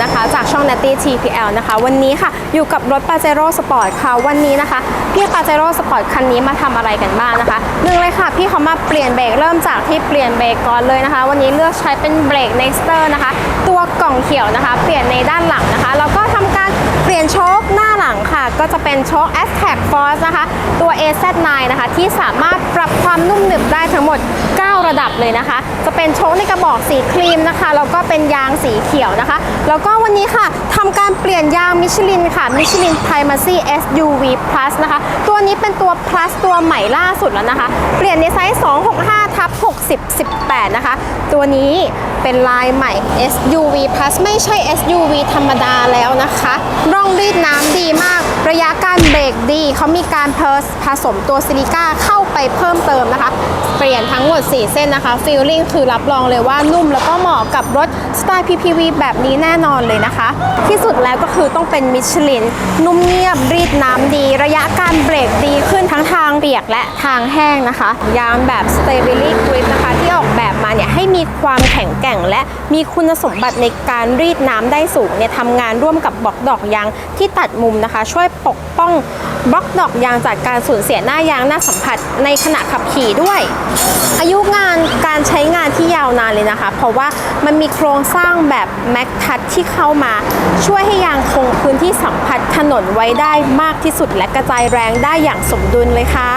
จากช่อง Natty TPL นะคะ วันนี้ค่ะอยู่กับรถ Pajero Sport ค่ะ วันนี้นะคะ พี่ Pajero Sport คันนี้มาทำอะไรกันบ้างนะคะหนึ่งเลยค่ะ พี่เขามาเปลี่ยนเบรกเริ่มจากที่เปลี่ยนเบรกก่อนเลยนะคะ วันนี้เลือกใช้เป็นเบรก Nexter นะคะ ตัวกล่องเขียวนะคะ เปลี่ยนในด้านหลังนะคะแล้วก็ทำการเปลี่ยนโชคหน้าหลังค่ะ ก็จะเป็นโชค a z t e c Force นะคะ ตัว AZ9 นะคะ ที่สามารถปรับความนุ่มหนึบได้ทั้งหมด 9 ระดับเลยนะคะ จะเป็นโชคในกระบอกสีครีมนะคะแล้วก็เป็นยางสีเขียวนะคะ แล้วก็วันนี้ค่ะทำการเปลี่ยนยางมิชลินค่ะมิชลิน Primacy SUV Plus นะคะ ตัวนี้เป็นตัว Plus ตัวใหม่ล่าสุดแล้วนะคะ เปลี่ยนในไซส์ 265ทับ60 18 นะคะ ตัวนี้เป็นลายใหม่ SUV Plus ไม่ใช่ SUV ธรรมดาแล้วนะคะ ร่องรีดน้ำดีมาก ระยะการเบรกดี เขามีการเพอร์สผสมตัวซิลิก้าเข้าไปเพิ่มเติมนะคะ เปลี่ยนทั้งหมด 4 เส้นนะคะฟีลลิ่งคือรับรองเลยว่านุ่มแล้วก็เหมาะกับรถสไตล์ PPV แบบนี้แน่นอนเลยนะคะ ที่สุดแล้วก็คือต้องเป็นมิชลิน นุ่มเงียบรีดน้ำดี ระยะการเบรกดีขึ้นทั้งทางเปียกและทางแห้งนะคะ ยางแบบ Stability Grip นะคะที่ออกแบบมาเนี่ยให้มีความแข็งแกร่ง และมีคุณสมบัติในการรีดน้ำได้สูงเนี่ยทำงานร่วมกับบล็อกดอกยางที่ตัดมุมนะคะ ช่วยปกป้องบล็อกดอกยางจากการสูญเสียหน้ายางหน้าสัมผัสในขณะขับขี่ด้วยอายุงานการใช้งานที่ยาวนานเลยนะคะ เพราะว่ามันมีโครงสร้างแบบแม็กทัชที่เข้ามา ช่วยให้ยางคงพื้นที่สัมผัสถนนไว้ได้มากที่สุดและกระจายแรงได้อย่างสมดุลเลยค่ะ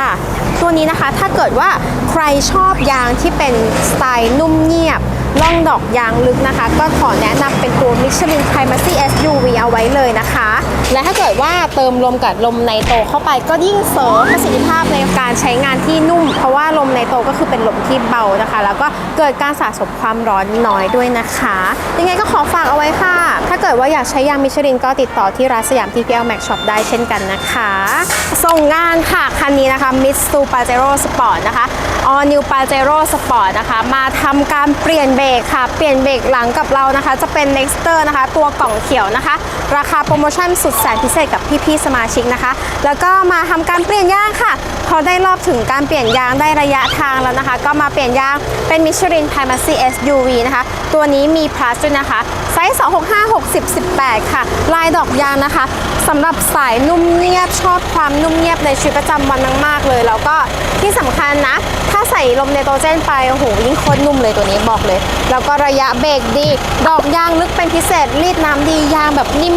ตัวนี้นะคะถ้าเกิดว่าใครชอบยางที่เป็นสไตล์นุ่มเงียบล่องดอกยางลึกนะคะ ก็ขอแนะนำเป็นตัว Michelin Primacy SUV เอาไว้เลยนะคะ และถ้าเกิดว่าเติมลมกับลมในโตเข้าไปก็ยิ่งเสริมประสิทธิภาพในการใช้งานที่นุ่ม เพราะว่าลมในโตก็คือเป็นลมที่เบานะคะ แล้วก็เกิดการสะสมความร้อนน้อยด้วยนะคะ ยังไงก็ขอฝากเอาไว้ค่ะ ถ้าเกิดว่าอยากใช้ยางมิชลินก็ติดต่อที่ร้านสยาม TPL Max Shop ได้เช่นกันนะคะ ส่งงานค่ะคันนี้นะคะ Mitsu Pajero Sport นะคะ All New Pajero Sport นะคะ มาทำการเปลี่ยนเบรกค่ะ เปลี่ยนเบรกหลังกับเรานะคะ จะเป็น Nexter นะคะ ตัวกล่องเขียวนะคะ ราคาโปรโมชั่นสุดแสนพิเศษกับพี่ๆสมาชิกนะคะ แล้วก็มาทำการเปลี่ยนยางค่ะ พอได้รอบถึงการเปลี่ยนยางได้ระยะทางแล้วนะคะ ก็มาเปลี่ยนยางเป็นมิชลินไพมาซี SUV นะคะ ตัวนี้มี plus ด้วยนะคะไซส์ 265 60 18 ค่ะ ลายดอกยางนะคะ สำหรับสายนุ่มเงียบชอบความนุ่มเงียบในชีวิตประจำวันมากๆเลย แล้วก็ที่สำคัญนะ ถ้าใส่ลมไนโตเจนไปโอ้โหยิ่งโคตรนุ่มเลยตัวนี้บอกเลย แล้วก็ระยะเบรกดี ดอกยางลึกเป็นพิเศษรีดน้ำดียางแบบนิ่ม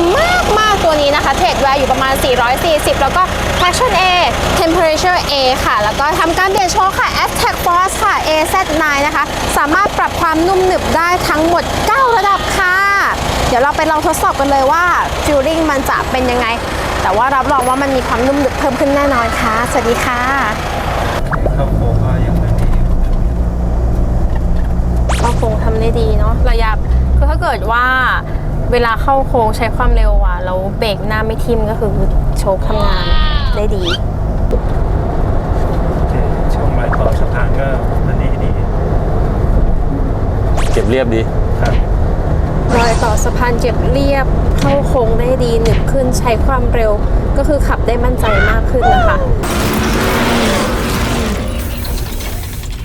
มากๆตัวนี้นะคะ เทรดแวร์อยู่ประมาณ 440 แล้วก็ traction A temperature A ค่ะ แล้วก็ทำการเปลี่ยนโชคค่ะ Aztec Force ค่ะ AZ9 นะคะ สามารถปรับความนุ่มหนึบได้ทั้งหมด 9 ระดับค่ะ เดี๋ยวเราไปลองทดสอบกันเลยว่าฟิลลิ่งมันจะเป็นยังไง แต่ว่ารับรองว่ามันมีความนุ่มหนึบเพิ่มขึ้นแน่นอนค่ะ สวัสดีค่ะเข้าโค้งก็ยังไม่ดีก็คงทำได้ดีเนาะระยะคือถ้าเกิดว่าเวลาเข้าโค้งใช้ความเร็วอะแล้วเบรกหน้าไม่ทิ่มก็คือโชคทำงานได้ดีโอเคช่วงรอยต่อสะพานก็อันนี้ดี เก็บเรียบดีครับ รอยต่อสะพานเจ็บเรียบ เข้าโค้งได้ดีหนึบขึ้นใช้ความเร็วก็คือขับได้มั่นใจมากขึ้นนะคะ